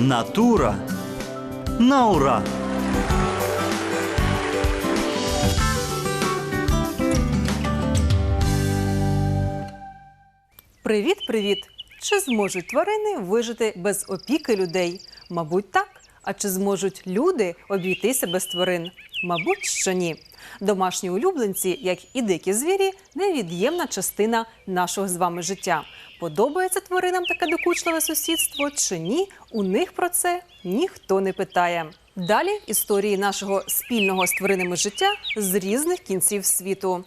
Натура на ура! Привіт, привіт! Чи зможуть тварини вижити без опіки людей? Мабуть, так. А чи зможуть люди обійтися без тварин? Мабуть, що ні. Домашні улюбленці, як і дикі звірі, невід'ємна частина нашого з вами життя. Подобається тваринам таке докучливе сусідство чи ні? У них про це ніхто не питає. Далі історії нашого спільного з тваринами життя з різних кінців світу.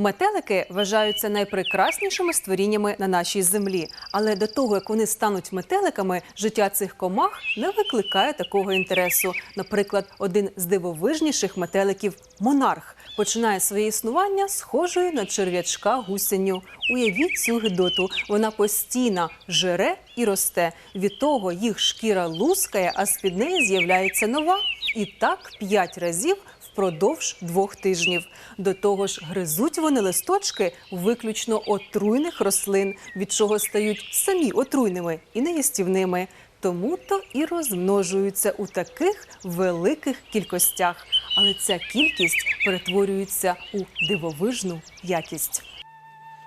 Метелики вважаються найпрекраснішими створіннями на нашій землі. Але до того, як вони стануть метеликами, життя цих комах не викликає такого інтересу. Наприклад, один з дивовижніших метеликів монарх починає своє існування схожою на черв'ячка гусеню. Уявіть цю гидоту. Вона постійно жере і росте. Від того їх шкіра лускає, а з під неї з'являється нова. І так п'ять разів впродовж двох тижнів. До того ж, гризуть вони листочки виключно отруйних рослин, від чого стають самі отруйними і неїстівними. Тому то і розмножуються у таких великих кількостях. Але ця кількість перетворюється у дивовижну якість.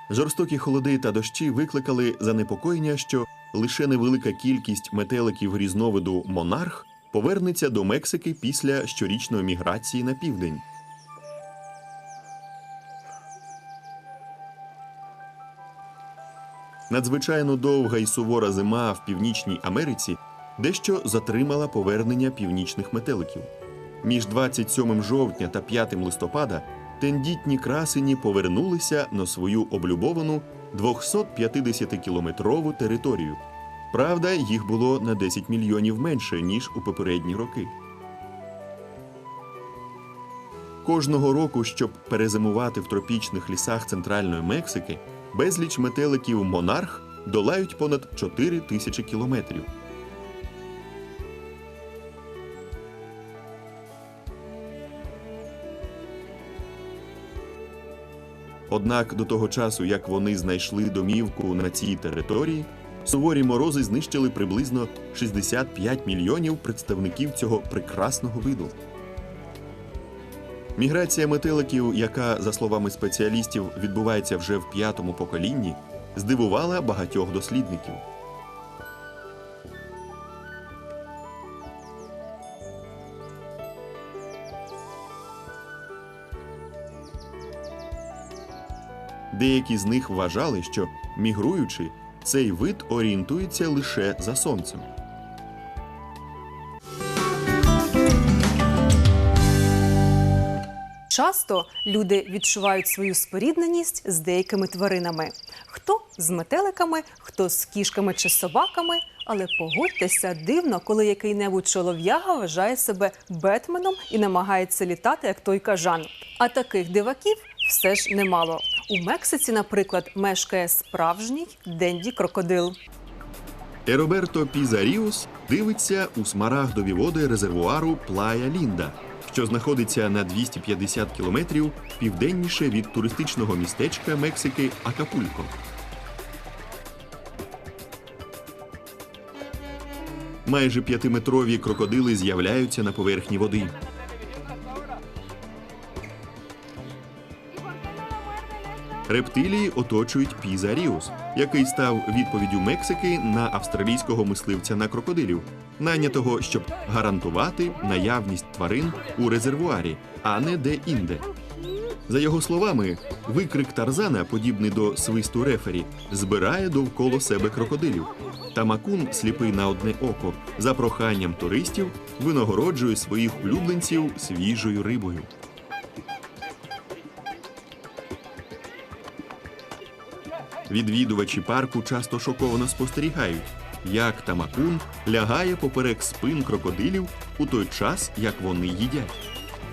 Жорстокі холоди та дощі викликали занепокоєння, що лише невелика кількість метеликів різновиду монарх повернеться до Мексики після щорічної міграції на південь. Надзвичайно довга і сувора зима в Північній Америці дещо затримала повернення північних метеликів. Між 27 жовтня та 5 листопада тендітні красені повернулися на свою облюбовану 250-кілометрову територію. Правда, їх було на 10 мільйонів менше, ніж у попередні роки. Кожного року, щоб перезимувати в тропічних лісах центральної Мексики, безліч метеликів монарх долають понад 4 тисячі кілометрів. Однак до того часу, як вони знайшли домівку на цій території, суворі морози знищили приблизно 65 мільйонів представників цього прекрасного виду. Міграція метеликів, яка, за словами спеціалістів, відбувається вже в п'ятому поколінні, здивувала багатьох дослідників. Деякі з них вважали, що мігруючи, цей вид орієнтується лише за сонцем. Часто люди відчувають свою спорідненість з деякими тваринами: хто з метеликами, хто з кішками чи собаками. Але погодьтеся дивно, коли який-небудь чолов'яга вважає себе Бетменом і намагається літати, як той кажан. А таких диваків все ж немало. У Мексиці, наприклад, мешкає справжній денді крокодил. Ероберто Пізаріус дивиться у смарагдові води резервуару Плая Лінда, що знаходиться на 250 кілометрів південніше від туристичного містечка Мексики Акапулько. Майже п'ятиметрові крокодили з'являються на поверхні води. Рептилії оточують Пізаріус, який став відповіддю Мексики на австралійського мисливця на крокодилів, найнятого, щоб гарантувати наявність тварин у резервуарі, а не де-інде. За його словами, викрик Тарзана, подібний до свисту рефері, збирає довкола себе крокодилів. Тамакун, сліпий на одне око, за проханням туристів винагороджує своїх улюбленців свіжою рибою. Відвідувачі парку часто шоковано спостерігають, як Тамакун лягає поперек спин крокодилів у той час, як вони їдять.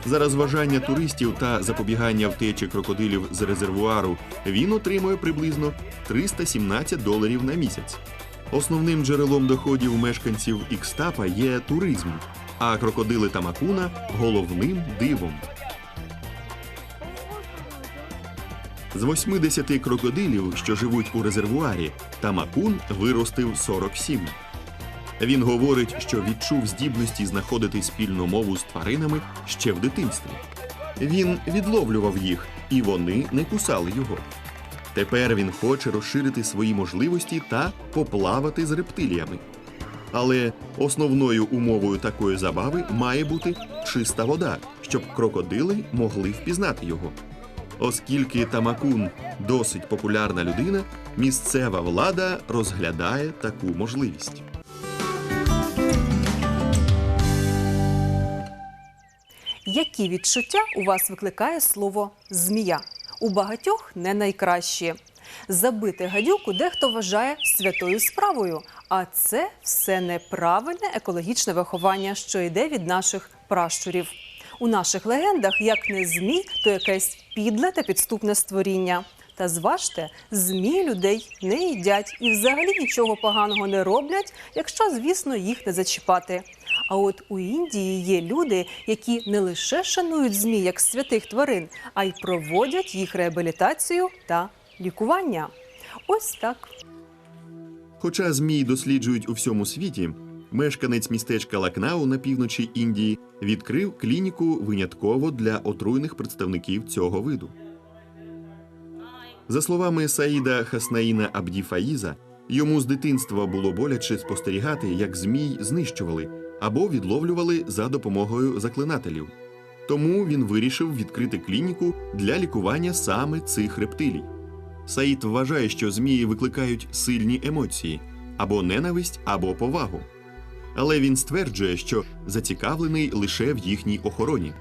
За розважання туристів та запобігання втечі крокодилів з резервуару він отримує приблизно 317 доларів на місяць. Основним джерелом доходів мешканців Ікстапа є туризм, а крокодили Тамакуна головним дивом. З 80 крокодилів, що живуть у резервуарі, Тамакун виростив 47. Він говорить, що відчув здібності знаходити спільну мову з тваринами ще в дитинстві. Він відловлював їх, і вони не кусали його. Тепер він хоче розширити свої можливості та поплавати з рептиліями. Але основною умовою такої забави має бути чиста вода, щоб крокодили могли впізнати його. Оскільки Тамакун досить популярна людина, місцева влада розглядає таку можливість. Які відчуття у вас викликає слово змія? У багатьох не найкращі. Забити гадюку дехто вважає святою справою, а це все неправильне екологічне виховання, що йде від наших пращурів. У наших легендах, як не змій, то якесь підле та підступне створіння. Та зважте, змії людей не їдять і взагалі нічого поганого не роблять, якщо, звісно, їх не зачіпати. А от у Індії є люди, які не лише шанують змій як святих тварин, а й проводять їх реабілітацію та лікування. Ось так. Хоча змій досліджують у всьому світі, мешканець містечка Лакнау на півночі Індії відкрив клініку винятково для отруйних представників цього виду. За словами Саїда Хаснаїна Абдіфаїза, йому з дитинства було боляче спостерігати, як змій знищували або відловлювали за допомогою заклинателів. Тому він вирішив відкрити клініку для лікування саме цих рептилій. Саїд вважає, що змії викликають сильні емоції або ненависть, або повагу. Але він стверджує, що зацікавлений лише в їхній охороні.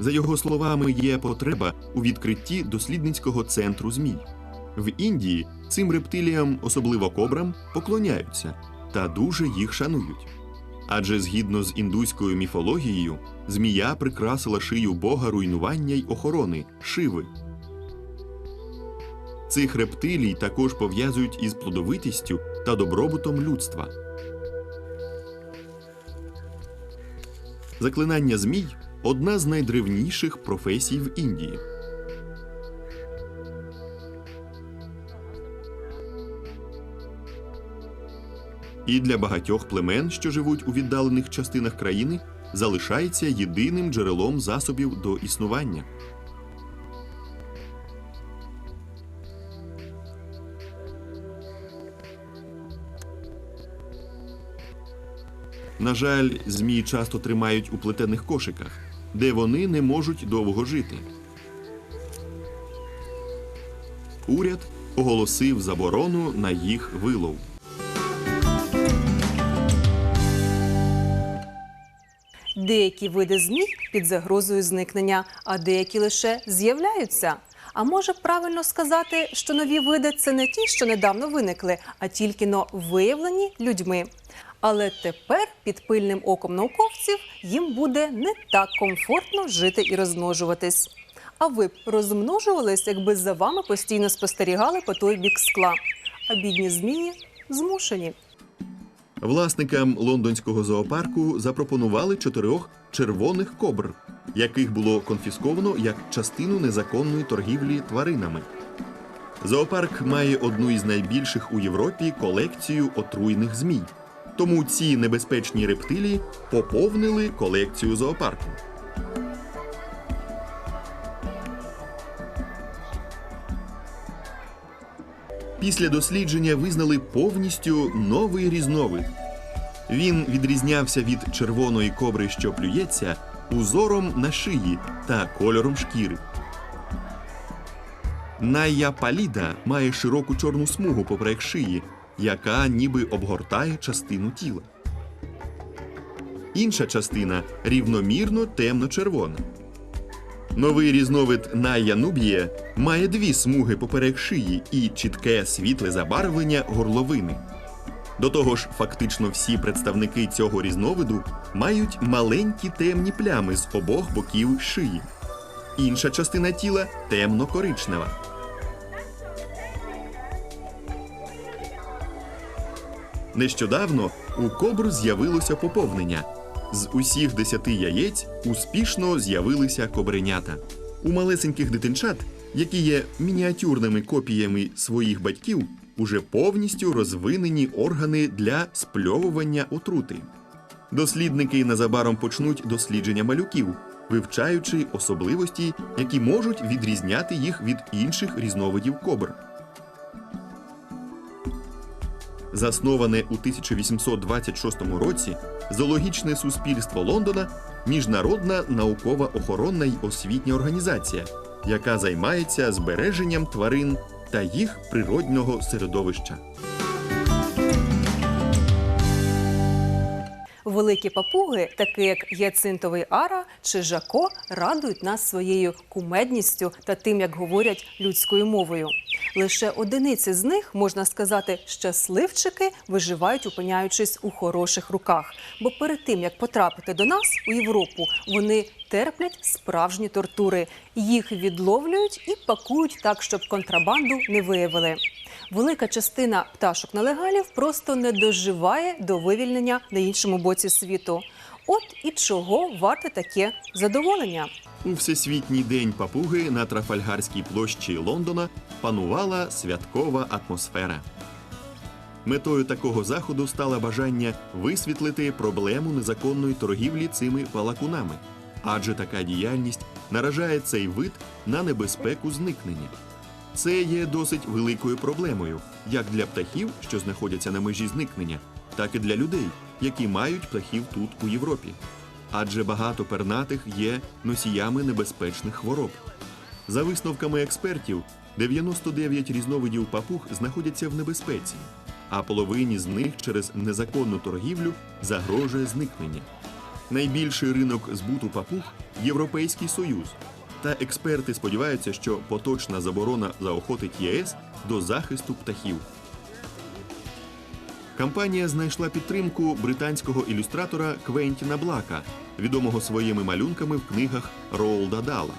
За його словами, є потреба у відкритті дослідницького центру змій. В Індії цим рептиліям, особливо кобрам, поклоняються та дуже їх шанують. Адже згідно з індуською міфологією, змія прикрасила шию бога руйнування й охорони шиви. Цих рептилій також пов'язують із плодовитістю та добробутом людства. Заклинання змій одна з найдревніших професій в Індії. І для багатьох племен, що живуть у віддалених частинах країни, залишається єдиним джерелом засобів до існування. На жаль, змії часто тримають у плетених кошиках, де вони не можуть довго жити. Уряд оголосив заборону на їх вилов. Деякі види змій під загрозою зникнення, а деякі лише з'являються. А може правильно сказати, що нові види це не ті, що недавно виникли, а тільки но виявлені людьми. Але тепер під пильним оком науковців їм буде не так комфортно жити і розмножуватись. А ви б розмножувались, якби за вами постійно спостерігали по той бік скла. А бідні змії змушені. Власникам лондонського зоопарку запропонували чотирьох червоних кобр, яких було конфісковано як частину незаконної торгівлі тваринами. Зоопарк має одну із найбільших у Європі колекцію отруйних змій. Тому ці небезпечні рептилії поповнили колекцію зоопарку. Після дослідження визнали повністю новий різновид. Він відрізнявся від червоної кобри, що плюється, узором на шиї та кольором шкіри. Найя паліда має широку чорну смугу поперек шиї, яка ніби обгортає частину тіла. Інша частина рівномірно темно-червона. Новий різновид Найя нубіє має дві смуги поперек шиї і чітке світле забарвлення горловини. До того ж, фактично всі представники цього різновиду мають маленькі темні плями з обох боків шиї. Інша частина тіла темно-коричнева. Нещодавно у кобр з'явилося поповнення. З усіх десяти яєць успішно з'явилися кобренята. У малесеньких дитинчат які є мініатюрними копіями своїх батьків, уже повністю розвинені органи для спльовування отрути. Дослідники незабаром почнуть дослідження малюків, вивчаючи особливості, які можуть відрізняти їх від інших різновидів кобр. Засноване у 1826 році зоологічне суспільство Лондона міжнародна наукова охоронна й освітня організація, яка займається збереженням тварин та їх природнього середовища. Великі папуги, такі як яцинтовий ара чи жако, радують нас своєю кумедністю та тим, як говорять людською мовою. Лише одиниці з них, можна сказати, щасливчики виживають, опиняючись у хороших руках. Бо перед тим як потрапити до нас у Європу, вони терплять справжні тортури. Їх відловлюють і пакують так, щоб контрабанду не виявили. Велика частина пташок нелегалів просто не доживає до вивільнення на іншому боці світу. От і чого варте таке задоволення. У Всесвітній день папуги на Трафальгарській площі Лондона панувала святкова атмосфера. Метою такого заходу стало бажання висвітлити проблему незаконної торгівлі цими палакунами, адже така діяльність наражає цей вид на небезпеку зникнення. Це є досить великою проблемою як для птахів, що знаходяться на межі зникнення, так і для людей, які мають птахів тут у Європі. Адже багато пернатих є носіями небезпечних хвороб. За висновками експертів, 99 різновидів папуг знаходяться в небезпеці, а половині з них через незаконну торгівлю загрожує зникнення. Найбільший ринок збуту папуг Європейський Союз. Та експерти сподіваються, що поточна заборона заохотить ЄС до захисту птахів. Кампанія знайшла підтримку британського ілюстратора Квентіна Блака, відомого своїми малюнками в книгах Роулда Дала.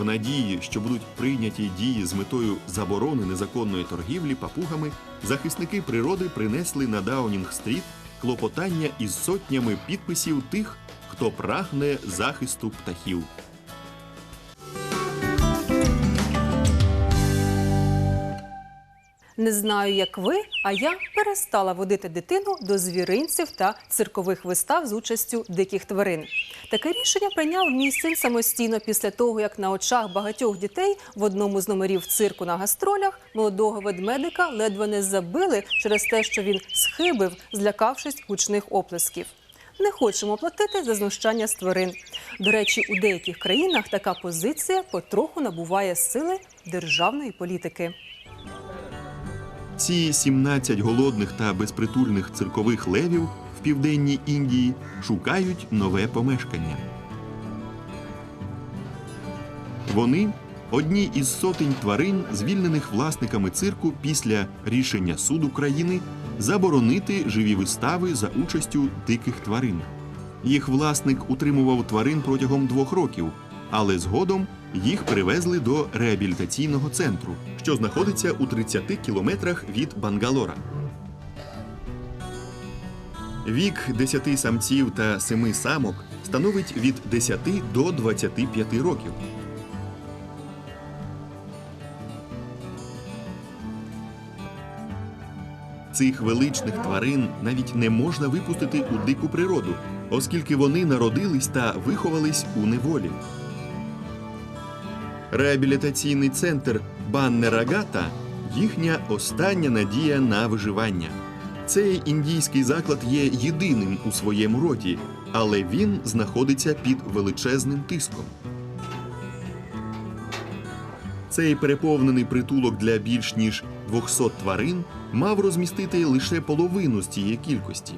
В надії, що будуть прийняті дії з метою заборони незаконної торгівлі папугами, захисники природи принесли на Даунінг-стріт клопотання із сотнями підписів тих, хто прагне захисту птахів. Не знаю, як ви, а я перестала водити дитину до звіринців та циркових вистав з участю диких тварин. Таке рішення прийняв мій син самостійно після того, як на очах багатьох дітей в одному з номерів цирку на гастролях молодого ведмедика ледве не забили через те, що він схибив, злякавшись гучних оплесків. Не хочемо платити за знущання з тварин. До речі, у деяких країнах така позиція потроху набуває сили державної політики. Ці 17 голодних та безпритульних циркових левів в південній Індії шукають нове помешкання. Вони одні із сотень тварин, звільнених власниками цирку після рішення суду країни заборонити живі вистави за участю диких тварин. Їх власник утримував тварин протягом двох років, але згодом їх перевезли до реабілітаційного центру, що знаходиться у 30 кілометрах від Бангалора. Вік 10 самців та 7 самок становить від 10 до 25 років. Цих величних тварин навіть не можна випустити у дику природу, оскільки вони народились та виховались у неволі. Реабілітаційний центр Баннерагата їхня остання надія на виживання. Цей індійський заклад є єдиним у своєму роді, але він знаходиться під величезним тиском. Цей переповнений притулок для більш ніж 200 тварин мав розмістити лише половину з цієї кількості.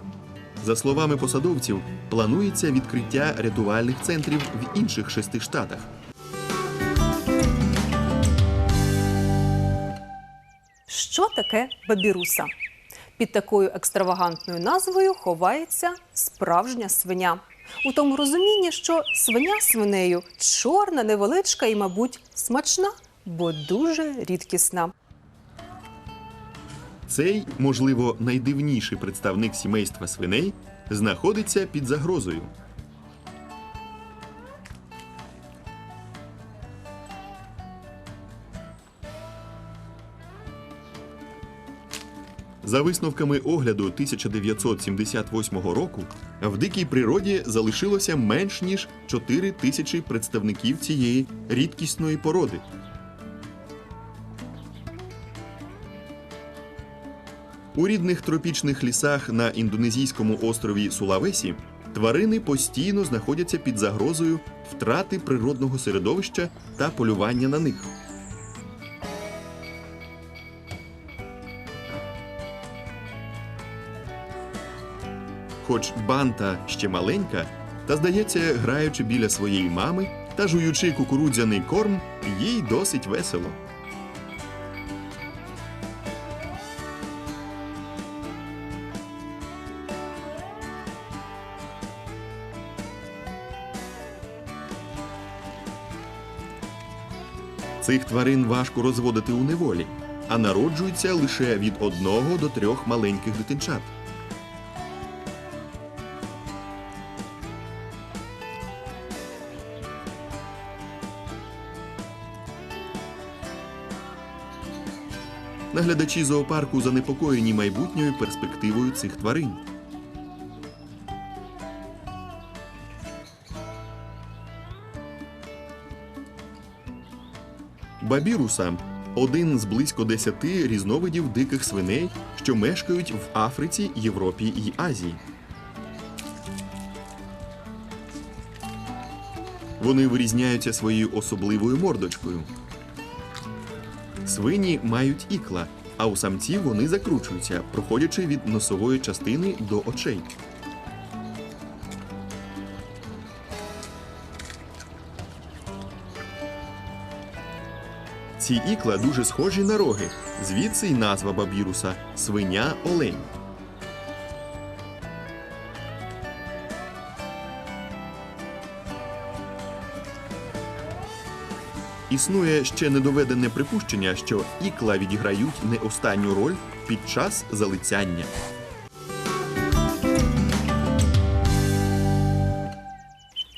За словами посадовців, планується відкриття рятувальних центрів в інших шести штатах. Що таке бабіруса? Під такою екстравагантною назвою ховається справжня свиня. У тому розумінні, що свиня свинею чорна, невеличка і, мабуть, смачна, бо дуже рідкісна. Цей, можливо, найдивніший представник сімейства свиней знаходиться під загрозою. За висновками огляду 1978 року, в дикій природі залишилося менш ніж 4 тисячі представників цієї рідкісної породи. У рідних тропічних лісах на індонезійському острові Сулавесі тварини постійно знаходяться під загрозою втрати природного середовища та полювання на них. Хоч банта ще маленька, та здається, граючи біля своєї мами та жуючи кукурудзяний корм, їй досить весело. Цих тварин важко розводити у неволі, а народжуються лише від одного до трьох маленьких дитинчат. Наглядачі зоопарку занепокоєні майбутньою перспективою цих тварин. Бабіруса один з близько десяти різновидів диких свиней, що мешкають в Африці, Європі і Азії. Вони вирізняються своєю особливою мордочкою. Свині мають ікла, а у самців вони закручуються, проходячи від носової частини до очей. Ці ікла дуже схожі на роги, звідси й назва бабіруса свиня олень. Існує ще недоведене припущення, що ікла відіграють не останню роль під час залицяння.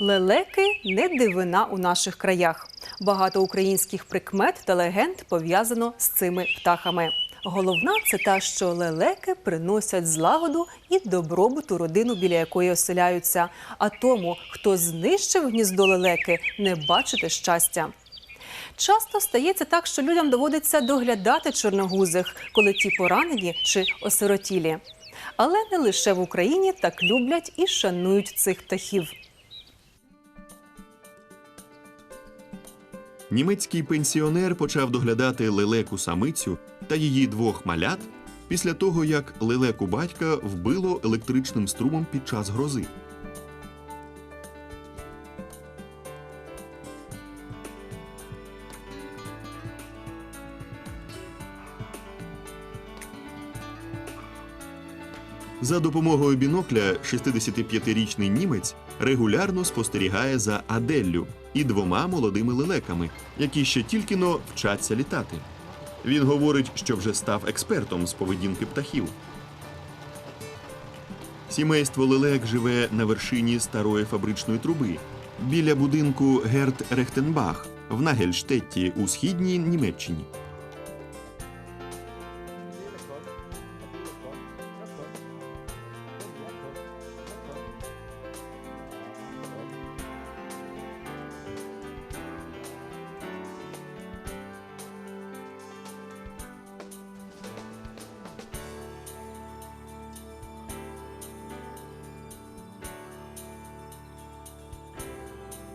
Лелеки не дивина у наших краях. Багато українських прикмет та легенд пов'язано з цими птахами. Головна це та, що лелеки приносять злагоду і добробут у родину, біля якої оселяються. А тому, хто знищив гніздо лелеки, не бачити щастя. Часто стається так, що людям доводиться доглядати чорногузих, коли ті поранені чи осиротілі. Але не лише в Україні так люблять і шанують цих птахів. Німецький пенсіонер почав доглядати лелеку самицю та її двох малят після того, як лелеку батька вбило електричним струмом під час грози. За допомогою бінокля 65-річний німець регулярно спостерігає за Аделлю і двома молодими лелеками, які ще тільки но вчаться літати. Він говорить, що вже став експертом з поведінки птахів. Сімейство лелек живе на вершині старої фабричної труби біля будинку Герт Рехтенбах в Нагельштетті у східній Німеччині.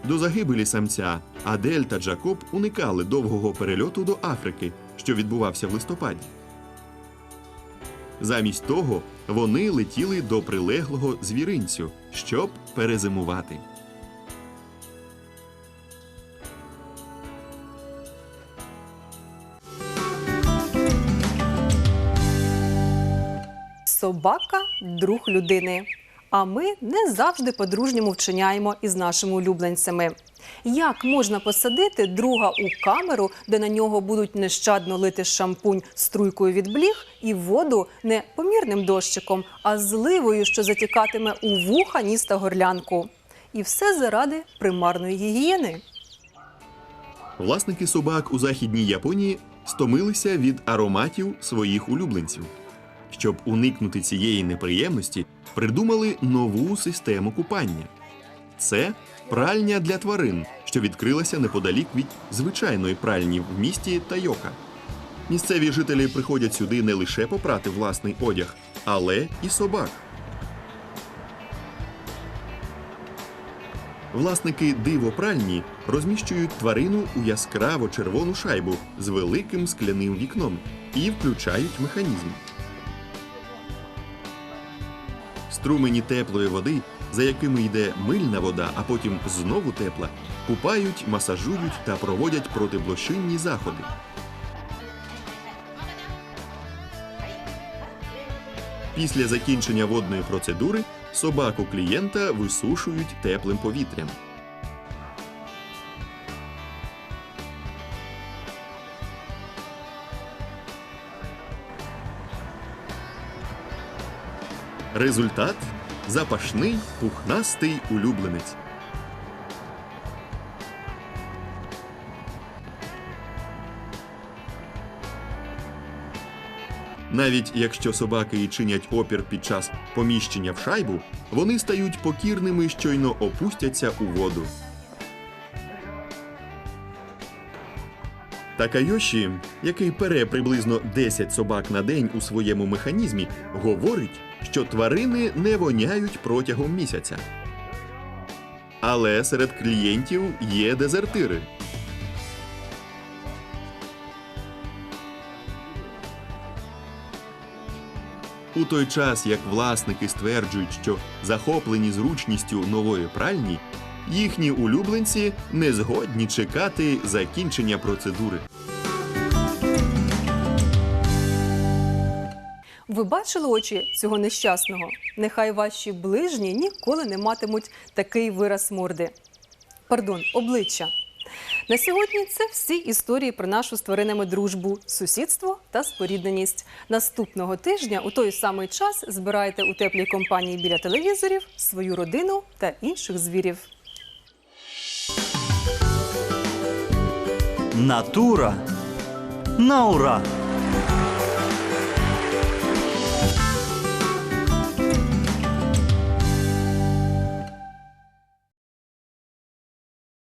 До загибелі самця Адель та Джакоб уникали довгого перельоту до Африки, що відбувався в листопаді. Замість того вони летіли до прилеглого звіринцю, щоб перезимувати. Собака друг людини. А ми не завжди по-дружньому вчиняємо із нашими улюбленцями. Як можна посадити друга у камеру, де на нього будуть нещадно лити шампунь струйкою від бліг, і воду не помірним дощиком, а зливою, що затікатиме у вуха, ніс та горлянку? І все заради примарної гігієни. Власники собак у західній Японії стомилися від ароматів своїх улюбленців. Щоб уникнути цієї неприємності, придумали нову систему купання. Це пральня для тварин, що відкрилася неподалік від звичайної пральні в місті Тайока. Місцеві жителі приходять сюди не лише попрати власний одяг, але і собак. Власники дивопральні розміщують тварину у яскраво червону шайбу з великим скляним вікном і включають механізм. Струмені теплої води, за якими йде мильна вода, а потім знову тепла, купають, масажують та проводять протиблошинні заходи. Після закінчення водної процедури собаку клієнта висушують теплим повітрям. Результат запашний пухнастий улюбленець. Навіть якщо собаки і чинять опір під час поміщення в шайбу, вони стають покірними, щойно опустяться у воду. Такайоші, який пере приблизно 10 собак на день у своєму механізмі, говорить, що тварини не воняють протягом місяця. Але серед клієнтів є дезертири. У той час, як власники стверджують, що захоплені зручністю нової пральні, їхні улюбленці не згодні чекати закінчення процедури. Ви бачили очі цього нещасного? Нехай ваші ближні ніколи не матимуть такий вираз морди. Пардон, обличчя. На сьогодні це всі історії про нашу з тваринами дружбу, сусідство та спорідненість. Наступного тижня у той самий час збирайте у теплій компанії біля телевізорів свою родину та інших звірів. Натура. На ура!